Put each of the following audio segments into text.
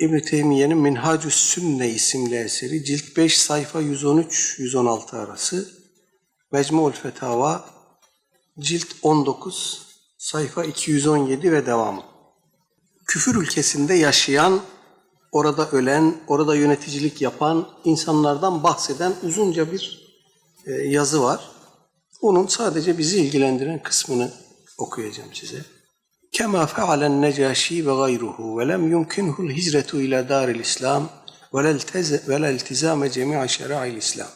İbn Teymiye'nin Minhacü's Sünne isimli eseri cilt 5 sayfa 113-116 arası Mecmu'ul Fetava cilt 19 sayfa 217 ve devamı. Küfür ülkesinde yaşayan, orada ölen, orada yöneticilik yapan insanlardan bahseden uzunca bir e, yazı var. Onun sadece bizi ilgilendiren kısmını okuyacağım size. كما فعل النجاشي وغيره ولم يمكنه الهجرة إلى دار الإسلام ولا التز- ولا التزام جميع شرائع الإسلام.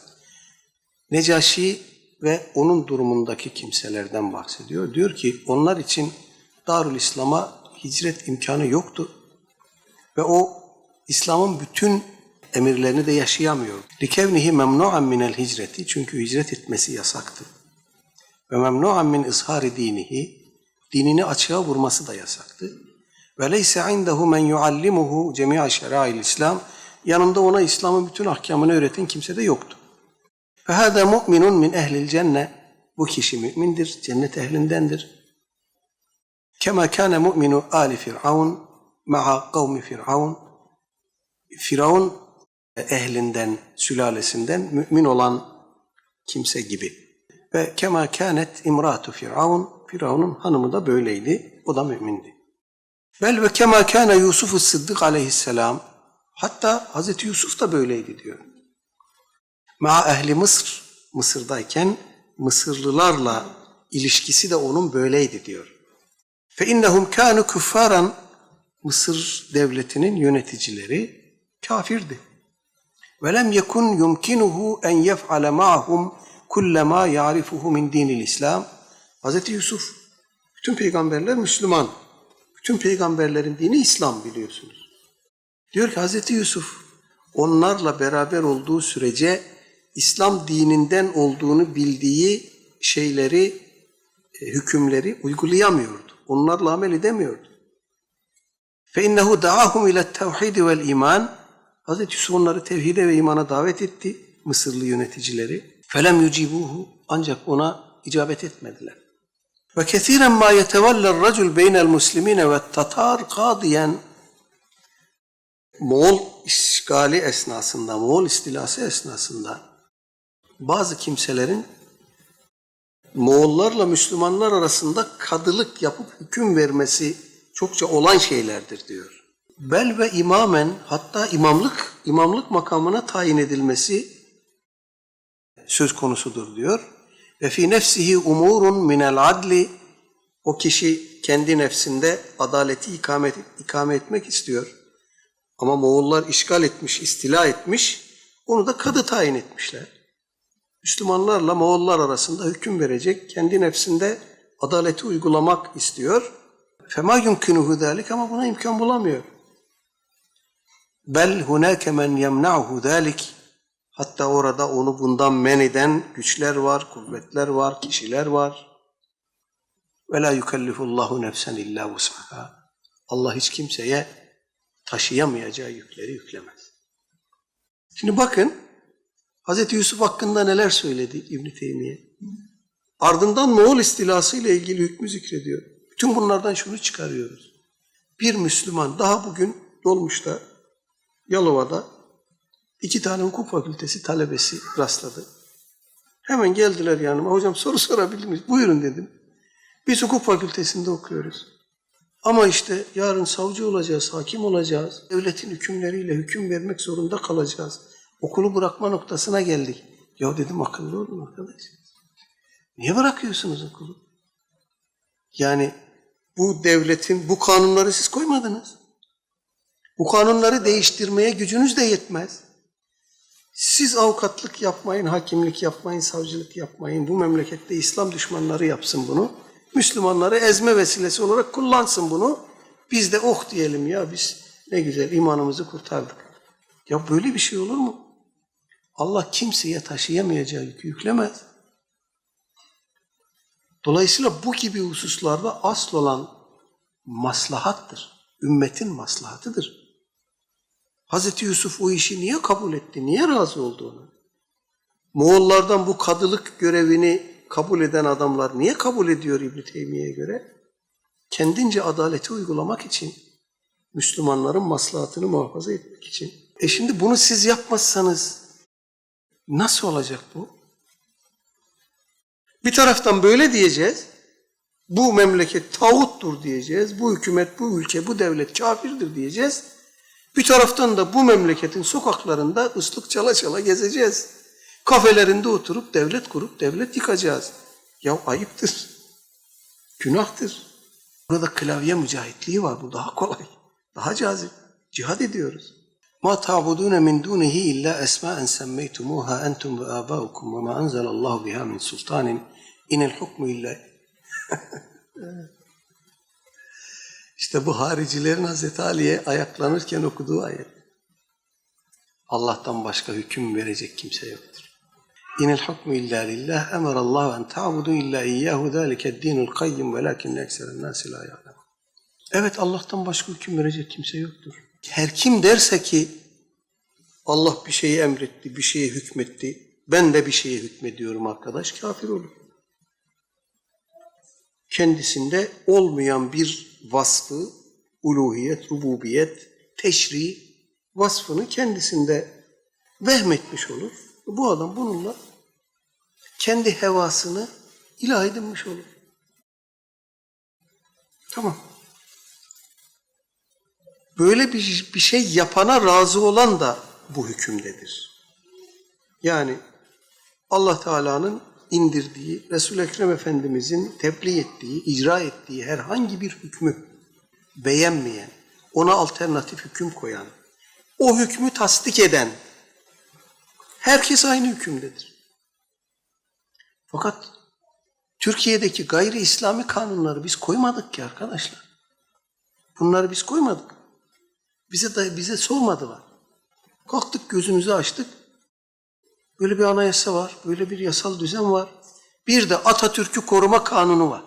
Necaşi ve onun durumundaki kimselerden bahsediyor. Diyor ki onlar için Darül İslam'a hicret imkanı yoktu. Ve o İslam'ın bütün emirlerini de yaşayamıyor. Likevnihi memnu'an minel hicreti çünkü hicret etmesi yasaktı. Ve memnu'an min izhari dinihi dinini açığa vurması da yasaktı. Ve leyse indehu men yuallimuhu cemi'a şera'il İslam yanında ona İslam'ın bütün ahkamını öğreten kimse de yoktu. Fe hâzâ mu'minun min ehlil cenne bu kişi mümindir, cennet ehlindendir. Kema kâne mu'minu âli Firavun ma'a kavmi Firavun Firavun ehlinden, sülalesinden mümin olan kimse gibi. Ve kema kânet imratu Firavun Firavun'un hanımı da böyleydi. O da mümindi. Vel ve kema kâne Yusuf Sıddık aleyhisselam hatta Hazreti Yusuf da böyleydi diyor. Ma ehli Mısır Mısır'dayken Mısırlılarla ilişkisi de onun böyleydi diyor. Fe innehum kânu küffaran Mısır devletinin yöneticileri kafirdi. Ve lem yekun yumkinuhu en yef'ale ma'hum kullema ya'rifuhu min dinil İslam. Hz. Yusuf, bütün peygamberler Müslüman. Bütün peygamberlerin dini İslam biliyorsunuz. Diyor ki Hz. Yusuf onlarla beraber olduğu sürece İslam dininden olduğunu bildiği şeyleri, e, hükümleri uygulayamıyordu. Onlarla amel edemiyordu. فَاِنَّهُ دَعَهُمْ اِلَى التَّوْحِيدِ وَالْاِيمَانِ Hz. Yusuf onları tevhide ve imana davet etti, Mısırlı yöneticileri. فَلَمْ يُجِبُوهُ Ancak ona icabet etmediler. Ve kesiren ma yetevelle'r racul beynel muslimine ve tatar kadiyen Moğol işgali esnasında, Moğol istilası esnasında bazı kimselerin Moğollarla Müslümanlar arasında kadılık yapıp hüküm vermesi çokça olan şeylerdir diyor. Bel ve imamen hatta imamlık, imamlık makamına tayin edilmesi söz konusudur diyor. Ve fi nefsihi umurun minel adli o kişi kendi nefsinde adaleti ikamet, ikame etmek istiyor. Ama Moğollar işgal etmiş, istila etmiş, onu da kadı tayin etmişler. Müslümanlarla Moğollar arasında hüküm verecek, kendi nefsinde adaleti uygulamak istiyor. Fema yumkinuhu zalik ama buna imkan bulamıyor. Bel hunake men yemna'uhu zalik. Hatta orada onu bundan men eden güçler var, kuvvetler var, kişiler var. Ve la yukellifullahu nefsen illa vus'aha. Allah hiç kimseye taşıyamayacağı yükleri yüklemez. Şimdi bakın Hz. Yusuf hakkında neler söyledi İbn Teymiye. Ardından Moğol istilası ile ilgili hükmü zikrediyor. Bütün bunlardan şunu çıkarıyoruz. Bir Müslüman daha bugün Dolmuş'ta, Yalova'da iki tane hukuk fakültesi talebesi rastladı. Hemen geldiler yanıma. Hocam soru sorabilir miyiz? Buyurun dedim. Biz hukuk fakültesinde okuyoruz. Ama işte yarın savcı olacağız, hakim olacağız. Devletin hükümleriyle hüküm vermek zorunda kalacağız. Okulu bırakma noktasına geldik. Ya dedim akıllı olun arkadaş. Niye bırakıyorsunuz okulu? Yani bu devletin, bu kanunları siz koymadınız. Bu kanunları değiştirmeye gücünüz de yetmez. Siz avukatlık yapmayın, hakimlik yapmayın, savcılık yapmayın. Bu memlekette İslam düşmanları yapsın bunu. Müslümanları ezme vesilesi olarak kullansın bunu. Biz de oh diyelim ya biz ne güzel imanımızı kurtardık. Ya böyle bir şey olur mu? Allah kimseye taşıyamayacağı yükü yüklemez. Dolayısıyla bu gibi hususlarda asıl olan maslahattır. Ümmetin maslahatıdır. Hazreti Yusuf o işi niye kabul etti? Niye razı oldu ona? Moğollardan bu kadılık görevini kabul eden adamlar niye kabul ediyor İbn Teymiye'ye göre? Kendince adaleti uygulamak için, Müslümanların maslahatını muhafaza etmek için. E şimdi bunu siz yapmazsanız nasıl olacak bu? Bir taraftan böyle diyeceğiz. Bu memleket tağuttur diyeceğiz. Bu hükümet, bu ülke, bu devlet kafirdir diyeceğiz. Bir taraftan da bu memleketin sokaklarında ıslık çala çala gezeceğiz. Kafelerinde oturup devlet kurup devlet yıkacağız. Ya ayıptır. Günahtır. Burada klavye mücahitliği var. Bu daha kolay. Daha cazip. Cihad ediyoruz. Ma ta'budune min dunihi illa esma'en semmeytumuha entum ve abaukum ve ma enzelallahu biha min sultanin inel hukmu illa İşte bu haricilerin Hazreti Ali'ye ayaklanırken okuduğu ayet. Allah'tan başka hüküm verecek kimse yoktur. İnel hukmu illa lillah emarallahu en ta'budu illa iyyahu zâlike dinul kayyum velakinne ekseren nâsi la ya'lem. Evet Allah'tan başka hüküm verecek kimse yoktur. Her kim derse ki Allah bir şeyi emretti, bir şeye hükmetti, ben de bir şeye hükmediyorum arkadaş, kafir olur. Kendisinde olmayan bir vasfı, uluhiyet, rububiyet, teşri vasfını kendisinde vehmetmiş olur. Bu adam bununla kendi hevasını ilah edinmiş olur. Tamam. Böyle bir, bir şey yapana razı olan da bu hükümdedir. Yani Allah Teala'nın indirdiği, Resul-i Ekrem Efendimizin tebliğ ettiği, icra ettiği herhangi bir hükmü beğenmeyen, ona alternatif hüküm koyan, o hükmü tasdik eden, herkes aynı hükümdedir. Fakat Türkiye'deki gayri İslami kanunları biz koymadık ki arkadaşlar. Bunları biz koymadık. Bize de, bize sormadılar. Kalktık gözümüzü açtık. Böyle bir anayasa var, böyle bir yasal düzen var. Bir de Atatürk'ü koruma kanunu var.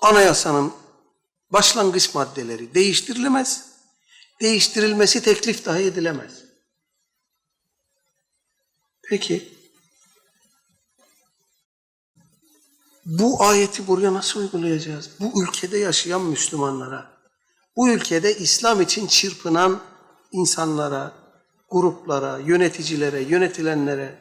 Anayasanın başlangıç maddeleri değiştirilemez. Değiştirilmesi teklif dahi edilemez. Peki bu ayeti buraya nasıl uygulayacağız? Bu ülkede yaşayan Müslümanlara, bu ülkede İslam için çırpınan insanlara, gruplara, yöneticilere, yönetilenlere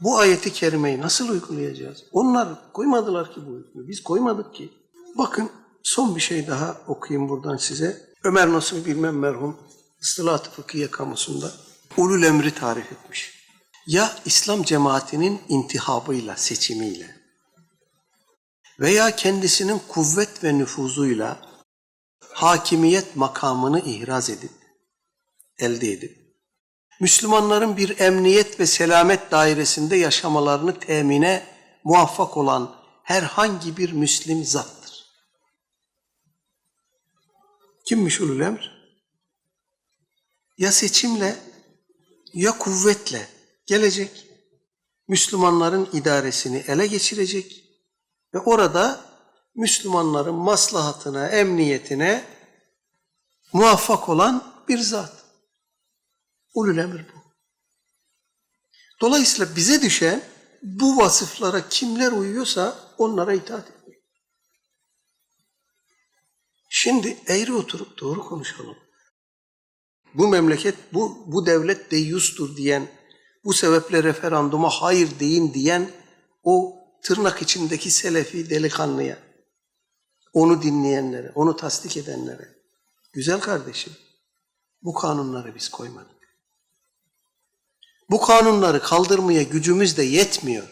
bu ayeti kerimeyi nasıl uygulayacağız? Onlar koymadılar ki bu hükmü. Biz koymadık ki. Bakın son bir şey daha okuyayım buradan size. Ömer Nasuh Bilmem merhum Istılat-ı Fıkhiye kamusunda ulul emri tarif etmiş. Ya İslam cemaatinin intihabıyla, seçimiyle veya kendisinin kuvvet ve nüfuzuyla hakimiyet makamını ihraz edip, elde edip, Müslümanların bir emniyet ve selamet dairesinde yaşamalarını temine muvaffak olan herhangi bir Müslim zattır. Kimmiş ulul emr? Ya seçimle ya kuvvetle gelecek, Müslümanların idaresini ele geçirecek ve orada Müslümanların maslahatına, emniyetine muvaffak olan bir zat. Ulul emir bu. Dolayısıyla bize düşen bu vasıflara kimler uyuyorsa onlara itaat etmek. Şimdi eğri oturup doğru konuşalım. Bu memleket, bu, bu devlet deyyustur diyen, bu sebeple referanduma hayır deyin diyen o tırnak içindeki selefi delikanlıya, onu dinleyenlere, onu tasdik edenlere, güzel kardeşim, bu kanunları biz koymadık. Bu kanunları kaldırmaya gücümüz de yetmiyor.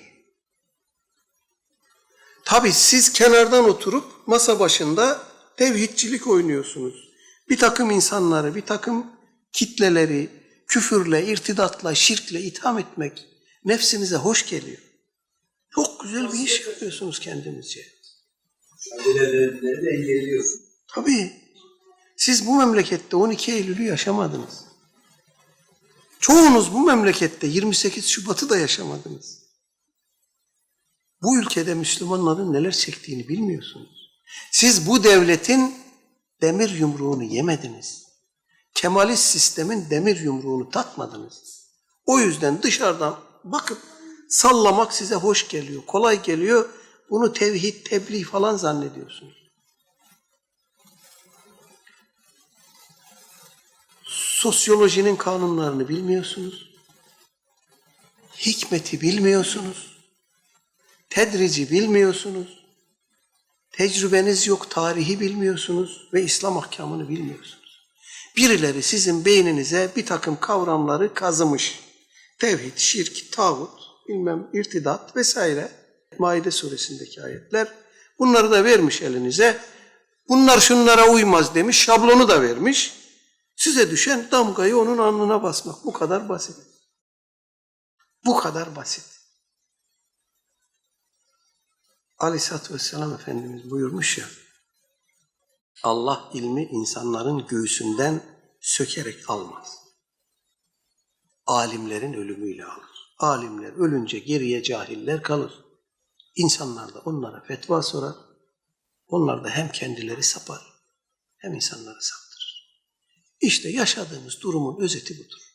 Tabi siz kenardan oturup masa başında tevhidçilik oynuyorsunuz. Bir takım insanları, bir takım kitleleri küfürle, irtidatla, şirkle itham etmek nefsinize hoş geliyor. Çok güzel bir iş yapıyorsunuz kendinizce. Tabii. Siz bu memlekette 12 Eylül'ü yaşamadınız. Çoğunuz bu memlekette 28 Şubat'ı da yaşamadınız. Bu ülkede Müslümanların neler çektiğini bilmiyorsunuz. Siz bu devletin demir yumruğunu yemediniz. Kemalist sistemin demir yumruğunu tatmadınız. O yüzden dışarıdan bakıp sallamak size hoş geliyor, kolay geliyor. Bunu tevhid, tebliğ falan zannediyorsunuz. Sosyolojinin kanunlarını bilmiyorsunuz. Hikmeti bilmiyorsunuz. Tedrici bilmiyorsunuz. Tecrübeniz yok, tarihi bilmiyorsunuz ve İslam ahkamını bilmiyorsunuz. Birileri sizin beyninize bir takım kavramları kazımış. Tevhid, şirk, tağut, bilmem irtidat vesaire. Maide suresindeki ayetler. Bunları da vermiş elinize. Bunlar şunlara uymaz demiş, şablonu da vermiş. Size düşen damgayı onun alnına basmak. Bu kadar basit. Bu kadar basit. Aleyhisselatü Vesselam Efendimiz buyurmuş ya, Allah ilmi insanların göğsünden sökerek almaz. Alimlerin ölümüyle alır. Alimler ölünce geriye cahiller kalır. İnsanlar da onlara fetva sorar. Onlar da hem kendileri sapar hem insanları saptırır. İşte yaşadığımız durumun özeti budur.